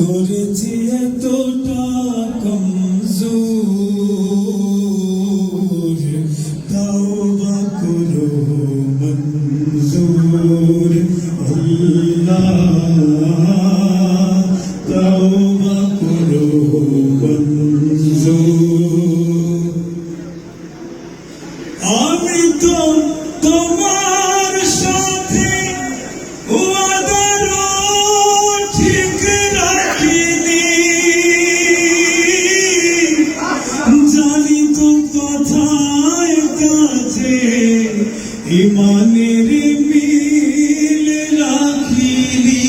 করেছি এতটা কমজোর তাওবা করো মঞ্জুর। আল্লাহ ইমানের মিল রাখিনি।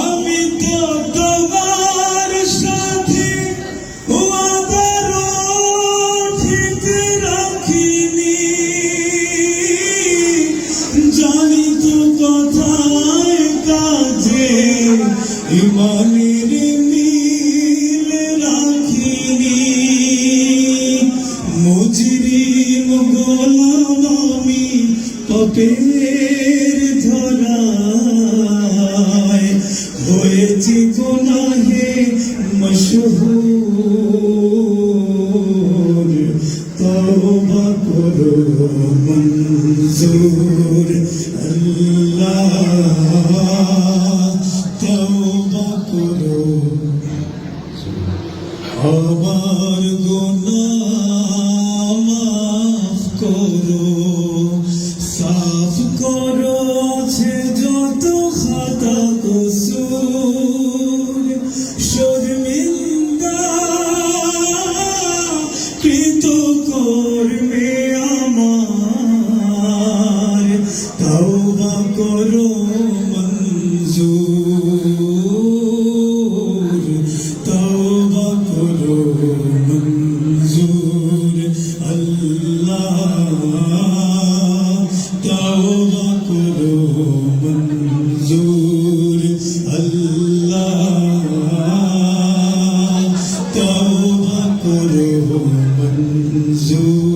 আমি তো তোমার সাথে ওয়াদারও ঠিক রাখিনি। জানি তো কথায় কাজে ইমানের পপের ধরায় হয়েছি গুনাহে মশহুর। তওবা করো মঞ্জুর। আল্লাহ, তওবা করো। আমার গুনাহ মাফ করো। কৃত কর্মে আমার তওবা করো মঞ্জুর তওবা করো মঞ্জুর। আল্লাহ তওবা করো মঞ্জুর। Zoo.